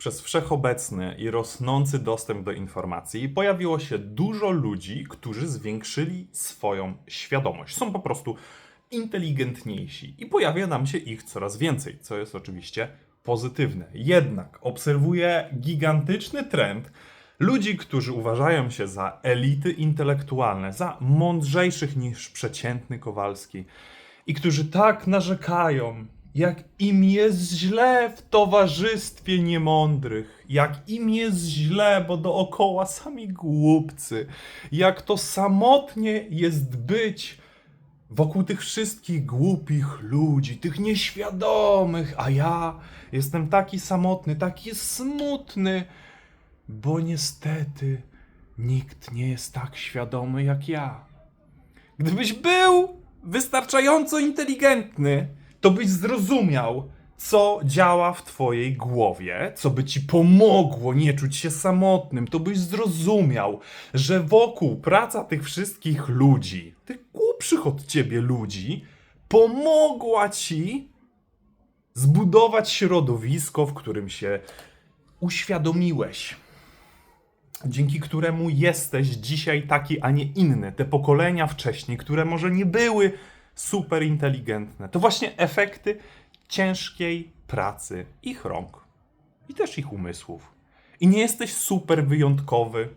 Przez wszechobecny i rosnący dostęp do informacji pojawiło się dużo ludzi, którzy zwiększyli swoją świadomość. Są po prostu inteligentniejsi i pojawia nam się ich coraz więcej, co jest oczywiście pozytywne. Jednak obserwuję gigantyczny trend ludzi, którzy uważają się za elity intelektualne, za mądrzejszych niż przeciętny Kowalski i którzy tak narzekają, jak im jest źle w towarzystwie niemądrych, jak im jest źle, bo dookoła sami głupcy, jak to samotnie jest być wokół tych wszystkich głupich ludzi, tych nieświadomych, a ja jestem taki samotny, taki smutny, bo niestety nikt nie jest tak świadomy jak ja. Gdybyś był wystarczająco inteligentny, to byś zrozumiał, co działa w twojej głowie, co by ci pomogło nie czuć się samotnym. To byś zrozumiał, że wokół praca tych wszystkich ludzi, tych głupszych od ciebie ludzi, pomogła ci zbudować środowisko, w którym się uświadomiłeś dzięki któremu jesteś dzisiaj taki, a nie inny. Te pokolenia wcześniej, które może nie były super inteligentne, to właśnie efekty ciężkiej pracy ich rąk i też ich umysłów. I nie jesteś super wyjątkowy.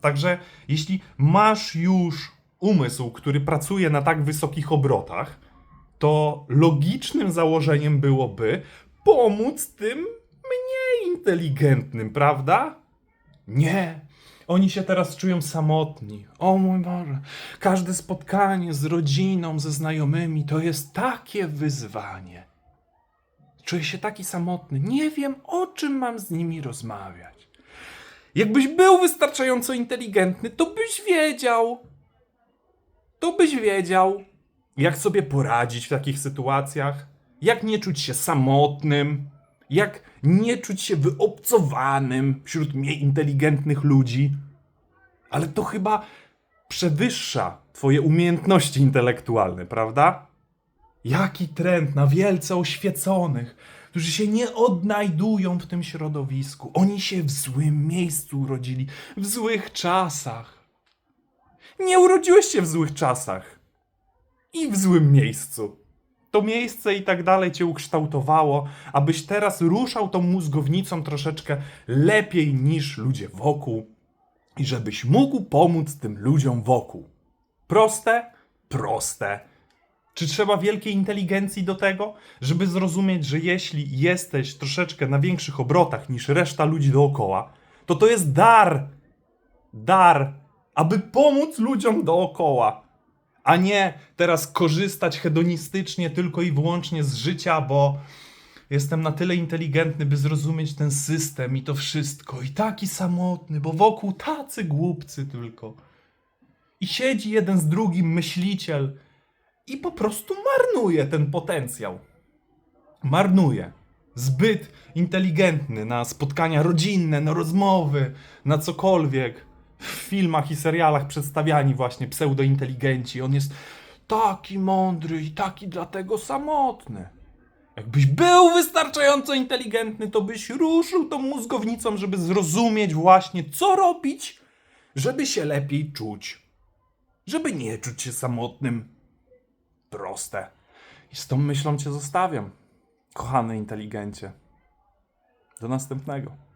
Także jeśli masz już umysł, który pracuje na tak wysokich obrotach, to logicznym założeniem byłoby pomóc tym mniej inteligentnym, prawda? Nie. Oni się teraz czują samotni. O mój Boże, każde spotkanie z rodziną, ze znajomymi to jest takie wyzwanie. Czuję się taki samotny. Nie wiem, o czym mam z nimi rozmawiać. Jakbyś był wystarczająco inteligentny, to byś wiedział. To byś wiedział, jak sobie poradzić w takich sytuacjach, jak nie czuć się samotnym, jak nie czuć się wyobcowanym wśród mniej inteligentnych ludzi. Ale to chyba przewyższa Twoje umiejętności intelektualne, prawda? Jaki trend na wielce oświeconych, którzy się nie odnajdują w tym środowisku. Oni się w złym miejscu urodzili, w złych czasach. Nie urodziłeś się w złych czasach i w złym miejscu. To miejsce i tak dalej cię ukształtowało, abyś teraz ruszał tą mózgownicą troszeczkę lepiej niż ludzie wokół i żebyś mógł pomóc tym ludziom wokół. Proste? Proste. Czy trzeba wielkiej inteligencji do tego, żeby zrozumieć, że jeśli jesteś troszeczkę na większych obrotach niż reszta ludzi dookoła, to to jest dar. Dar, aby pomóc ludziom dookoła, a nie teraz korzystać hedonistycznie tylko i wyłącznie z życia, bo jestem na tyle inteligentny, by zrozumieć ten system i to wszystko. I taki samotny, bo wokół tacy głupcy tylko. I siedzi jeden z drugim myśliciel i po prostu marnuje ten potencjał. Marnuje. Zbyt inteligentny na spotkania rodzinne, na rozmowy, na cokolwiek. W filmach i serialach przedstawiani właśnie pseudointeligenci. On jest taki mądry i taki dlatego samotny. Jakbyś był wystarczająco inteligentny, to byś ruszył tą mózgownicą, żeby zrozumieć właśnie, co robić, żeby się lepiej czuć. Żeby nie czuć się samotnym. Proste. I z tą myślą cię zostawiam, kochany inteligencie. Do następnego.